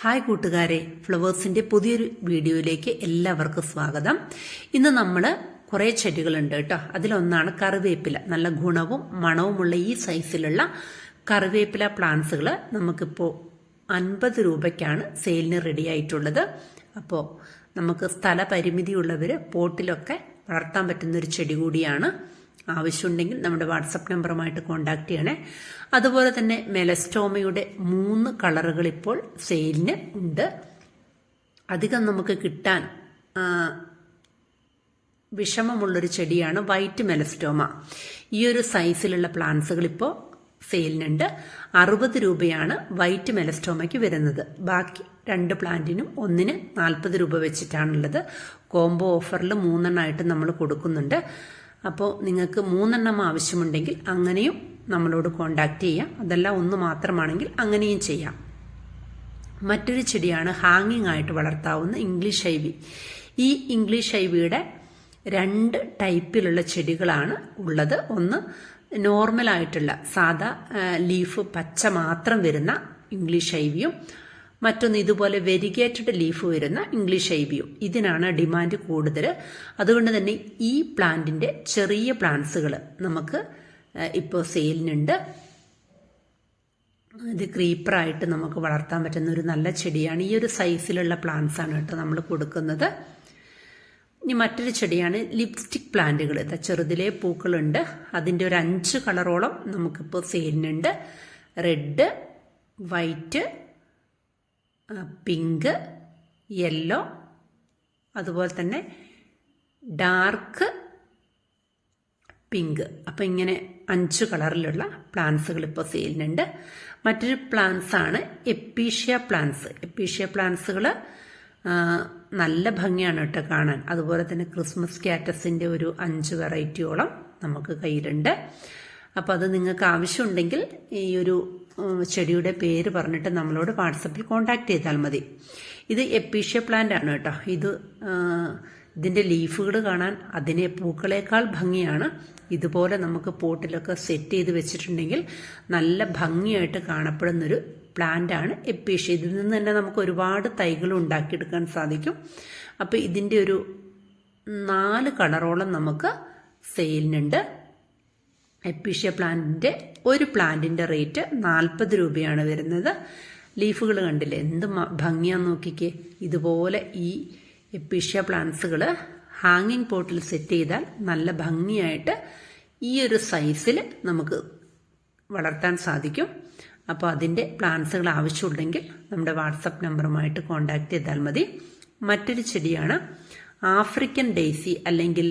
Hi കൂട്ടുകാരെ ഫ്ലവേഴ്സിന്റെ പുതിയൊരു വീഡിയോയിലേക്ക് എല്ലാവർക്കും സ്വാഗതം. ഇന്ന് നമ്മൾ കുറേ ചെടികളുണ്ട് കേട്ടോ. അതിലൊന്നാണ് കറിവേപ്പില. നല്ല ഗുണവും മണവുമുള്ള ഈ സൈസിലുള്ള കറിവേപ്പില പ്ലാന്റ്സുകൾ നമുക്കിപ്പോൾ അൻപത് രൂപയ്ക്കാണ് സെയിലിന് റെഡി ആയിട്ടുള്ളത്. അപ്പോൾ നമുക്ക് സ്ഥലപരിമിതിയുള്ളവർ പോട്ടിലൊക്കെ വളർത്താൻ പറ്റുന്ന ഒരു ചെടി കൂടിയാണ്. ആവശ്യമുണ്ടെങ്കിൽ നമ്മുടെ വാട്സപ്പ് നമ്പറുമായിട്ട് കോൺടാക്ട് ചെയ്യണേ. അതുപോലെ തന്നെ മെലസ്റ്റോമയുടെ മൂന്ന് കളറുകൾ ഇപ്പോൾ സെയിലിന് ഉണ്ട്. അധികം നമുക്ക് കിട്ടാൻ വിഷമമുള്ളൊരു ചെടിയാണ് വൈറ്റ് മെലസ്റ്റോമ. ഈ ഒരു സൈസിലുള്ള പ്ലാന്റ്സുകൾ ഇപ്പോൾ സെയിലിനുണ്ട്. അറുപത് രൂപയാണ് വൈറ്റ് മെലസ്റ്റോമയ്ക്ക് വരുന്നത്. ബാക്കി രണ്ട് പ്ലാന്റിനും ഒന്നിന് നാൽപ്പത് രൂപ വെച്ചിട്ടാണുള്ളത്. കോംബോ ഓഫറിൽ മൂന്നെണ്ണമായിട്ട് നമ്മൾ കൊടുക്കുന്നുണ്ട്. അപ്പോൾ നിങ്ങൾക്ക് മൂന്നെണ്ണം ആവശ്യമുണ്ടെങ്കിൽ അങ്ങനെയും നമ്മളോട് കോണ്ടാക്ട് ചെയ്യാം. അതെല്ലാം ഒന്ന് മാത്രമാണെങ്കിൽ അങ്ങനെയും ചെയ്യാം. മറ്റൊരു ചെടിയാണ് ഹാങ്ങിങ് ആയിട്ട് വളർത്താവുന്ന ഇംഗ്ലീഷ് ഐവി ഈ ഇംഗ്ലീഷ് ഐവിയുടെ രണ്ട് ടൈപ്പിലുള്ള ചെടികളാണ് ഉള്ളത്. ഒന്ന് നോർമൽ ആയിട്ടുള്ള സാധാ ലീഫ് പച്ച മാത്രം വരുന്ന ഇംഗ്ലീഷ് ഐവിയും മറ്റൊന്ന് ഇതുപോലെ വെരിഗേറ്റഡ് ലീഫ് വരുന്ന ഇംഗ്ലീഷ് ഐബിയും ഇതിനാണ് ഡിമാൻഡ് കൂടുതൽ അതുകൊണ്ട് തന്നെ ഈ പ്ലാന്റിന്റെ ചെറിയ പ്ലാന്റ്സുകൾ നമുക്ക് ഇപ്പോൾ സെയിലിനുണ്ട്. ഇത് ക്രീപ്പറായിട്ട് നമുക്ക് വളർത്താൻ പറ്റുന്ന ഒരു നല്ല ചെടിയാണ്. ഈ ഒരു സൈസിലുള്ള പ്ലാന്റ്സ് ആണ് കേട്ടോ നമ്മൾ കൊടുക്കുന്നത്. ഇനി മറ്റൊരു ചെടിയാണ് ലിപ്സ്റ്റിക് പ്ലാന്റുകൾ ചെറുതിലെ പൂക്കളുണ്ട്. അതിന്റെ ഒരു അഞ്ച് കളറോളം നമുക്കിപ്പോൾ സെയിലിനുണ്ട്. റെഡ് വൈറ്റ് പിങ്ക് യെല്ലോ അതുപോലെ തന്നെ ഡാർക്ക് പിങ്ക്. അപ്പം ഇങ്ങനെ അഞ്ച് കളറിലുള്ള പ്ലാന്റ്സുകൾ ഇപ്പോൾ സെയിലിനുണ്ട്. മറ്റൊരു പ്ലാന്റ്സ് ആണ് എപ്പീഷ്യ പ്ലാന്റ്സ്. എപ്പീഷ്യ പ്ലാന്റ്സുകൾ നല്ല ഭംഗിയാണ് കേട്ടോ കാണാൻ. അതുപോലെ തന്നെ ക്രിസ്മസ് കാറ്റസിന്റെ ഒരു അഞ്ച് വെറൈറ്റിയോളം നമുക്ക് കയ്യിലുണ്ട്. അപ്പോൾ അത് നിങ്ങൾക്ക് ആവശ്യമുണ്ടെങ്കിൽ ഈ ഒരു ചെടിയുടെ പേര് പറഞ്ഞിട്ട് നമ്മളോട് വാട്സപ്പിൽ കോൺടാക്ട് ചെയ്താൽ മതി. ഇത് എപ്പീഷ്യ പ്ലാന്റ് ആണ് കേട്ടോ. ഇത് ഇതിന്റെ ലീഫുകൾ കാണാൻ അതിനെ പൂക്കളേക്കാൾ ഭംഗിയാണ്. ഇതുപോലെ നമുക്ക് പോട്ടിലൊക്കെ സെറ്റ് ചെയ്ത് വെച്ചിട്ടുണ്ടെങ്കിൽ നല്ല ഭംഗിയായിട്ട് കാണപ്പെടുന്നൊരു പ്ലാന്റ് ആണ് എപ്പീഷ്യ. ഇതിൽ നിന്ന് തന്നെ നമുക്ക് ഒരുപാട് തൈകൾ ഉണ്ടാക്കിയെടുക്കാൻ സാധിക്കും. അപ്പോൾ ഇതിന്റെ ഒരു നാല് കളറോളം നമുക്ക് സെയിലിനുണ്ട്. എപ്പീഷ്യ പ്ലാന്റിന്റെ ഒരു പ്ലാന്റിന്റെ റേറ്റ് നാൽപ്പത് രൂപയാണ് വരുന്നത്. ലീഫുകൾ കണ്ടില്ലേ? എന്ത് ഭംഗിയാന്ന് നോക്കിക്കേ. ഇതുപോലെ ഈ എപ്പിഷ്യ പ്ലാന്റ്സുകൾ ഹാങ്ങിങ് പോട്ടിൽ സെറ്റ് ചെയ്താൽ നല്ല ഭംഗിയായിട്ട് ഈ ഒരു സൈസിൽ നമുക്ക് വളർത്താൻ സാധിക്കും. അപ്പോൾ അതിന്റെ പ്ലാന്റ്സുകൾ ആവശ്യമുണ്ടെങ്കിൽ നമ്മുടെ വാട്സപ്പ് നമ്പറുമായിട്ട് കോൺടാക്ട് ചെയ്താൽ മതി. മറ്റൊരു ചെടിയാണ് ആഫ്രിക്കൻ ഡേസി അല്ലെങ്കിൽ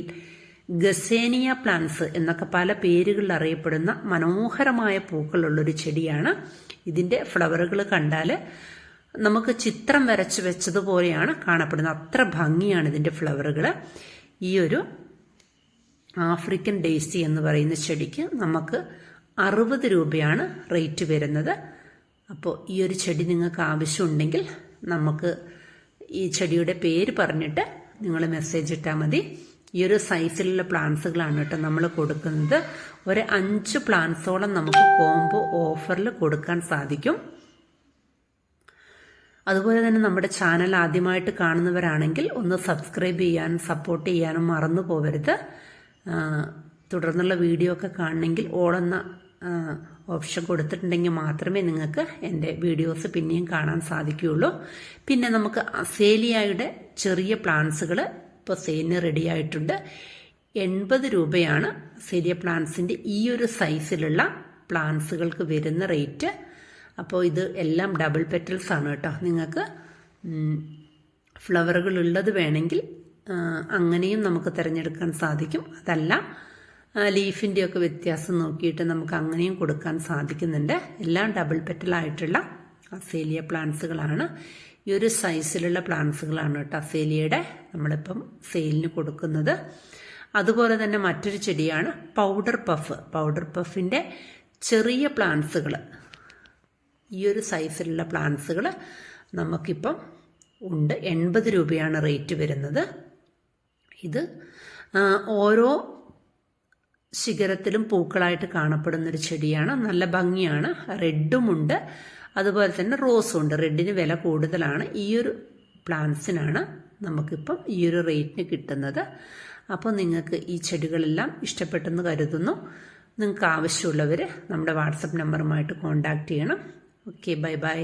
ഗസേനിയ പ്ലാന്റ്സ് എന്നൊക്കെ പല പേരുകളിൽ അറിയപ്പെടുന്ന മനോഹരമായ പൂക്കളുള്ളൊരു ചെടിയാണ്. ഇതിന്റെ ഫ്ലവറുകൾ കണ്ടാൽ നമുക്ക് ചിത്രം വരച്ച് വെച്ചതുപോലെയാണ് കാണപ്പെടുന്നത്. അത്ര ഭംഗിയാണ് ഇതിന്റെ ഫ്ലവറുകൾ. ഈ ഒരു ആഫ്രിക്കൻ ഡേസി എന്ന് പറയുന്ന ചെടിക്ക് നമുക്ക് അറുപത് രൂപയാണ് റേറ്റ് വരുന്നത്. അപ്പോൾ ഈ ഒരു ചെടി നിങ്ങൾക്ക് ആവശ്യമുണ്ടെങ്കിൽ നമുക്ക് ഈ ചെടിയുടെ പേര് പറഞ്ഞിട്ട് നിങ്ങൾ മെസ്സേജ് ഇട്ടാൽ മതി. ഈ ഒരു സൈസിലുള്ള പ്ലാന്റ്സുകളാണ് കേട്ടോ നമ്മൾ കൊടുക്കുന്നത്. ഒരു അഞ്ച് പ്ലാന്റ്സോളം നമുക്ക് കോംബോ ഓഫറിൽ കൊടുക്കാൻ സാധിക്കും. അതുപോലെ തന്നെ നമ്മുടെ ചാനൽ ആദ്യമായിട്ട് കാണുന്നവരാണെങ്കിൽ ഒന്ന് സബ്സ്ക്രൈബ് ചെയ്യാനും സപ്പോർട്ട് ചെയ്യാനും മറന്നു പോകരുത് തുടർന്നുള്ള വീഡിയോ ഒക്കെ കാണണമെങ്കിൽ ഓളെന്ന ഓപ്ഷൻ കൊടുത്തിട്ടുണ്ടെങ്കിൽ മാത്രമേ നിങ്ങൾക്ക് എന്റെ വീഡിയോസ് പിന്നെയും കാണാൻ സാധിക്കുകയുള്ളൂ. പിന്നെ നമുക്ക് അസേലിയയുടെ ചെറിയ പ്ലാന്റ്സുകൾ ഇപ്പോൾ സെയിലിന് റെഡി ആയിട്ടുണ്ട്. എൺപത് രൂപയാണ് അസേലിയ പ്ലാന്റ്സിന്റെ ഈ ഒരു സൈസിലുള്ള പ്ലാന്റ്സുകൾക്ക് വരുന്ന റേറ്റ് അപ്പോൾ ഇത് എല്ലാം ഡബിൾ പെറ്റൽസ് ആണ് കേട്ടോ. നിങ്ങൾക്ക് ഫ്ലവറുകൾ ഉള്ളത് വേണമെങ്കിൽ അങ്ങനെയും നമുക്ക് തിരഞ്ഞെടുക്കാൻ സാധിക്കും. അതല്ല ലീഫിന്റെയൊക്കെ വ്യത്യാസം നോക്കിയിട്ട് നമുക്ക് അങ്ങനെയും കൊടുക്കാൻ സാധിക്കുന്നുണ്ട്. എല്ലാം ഡബിൾ പെറ്റലായിട്ടുള്ള അസേലിയ പ്ലാന്റ്സുകളാണ്. ഈ ഒരു സൈസിലുള്ള പ്ലാന്റ്സുകളാണ് കേട്ടോ അഫേലിയയുടെ നമ്മളിപ്പം സെയിലിന് കൊടുക്കുന്നത്. അതുപോലെ തന്നെ മറ്റൊരു ചെടിയാണ് പൗഡർ പഫ് പൗഡർ പഫിന്റെ ചെറിയ പ്ലാന്റ്സുകൾ ഈ ഒരു സൈസിലുള്ള പ്ലാന്റ്സുകൾ നമുക്കിപ്പം ഉണ്ട്. എൺപത് രൂപയാണ് റേറ്റ് വരുന്നത്. ഇത് ഓരോ ശിഖരത്തിലും പൂക്കളായിട്ട് കാണപ്പെടുന്നൊരു ചെടിയാണ്. നല്ല ഭംഗിയാണ്. റെഡുമുണ്ട് അതുപോലെ തന്നെ റോസും ഉണ്ട് റെഡിന് വില കൂടുതലാണ്. ഈ ഒരു പ്ലാന്റ്സിനാണ് നമുക്കിപ്പം ഈ ഒരു റേറ്റിന് കിട്ടുന്നത്. അപ്പോൾ നിങ്ങൾക്ക് ഈ ചെടികളെല്ലാം ഇഷ്ടപ്പെട്ടെന്ന് കരുതുന്നു. നിങ്ങൾക്ക് ആവശ്യമുള്ളവർ നമ്മുടെ വാട്സപ്പ് നമ്പറുമായിട്ട് കോൺടാക്റ്റ് ചെയ്യണം. Okay bye bye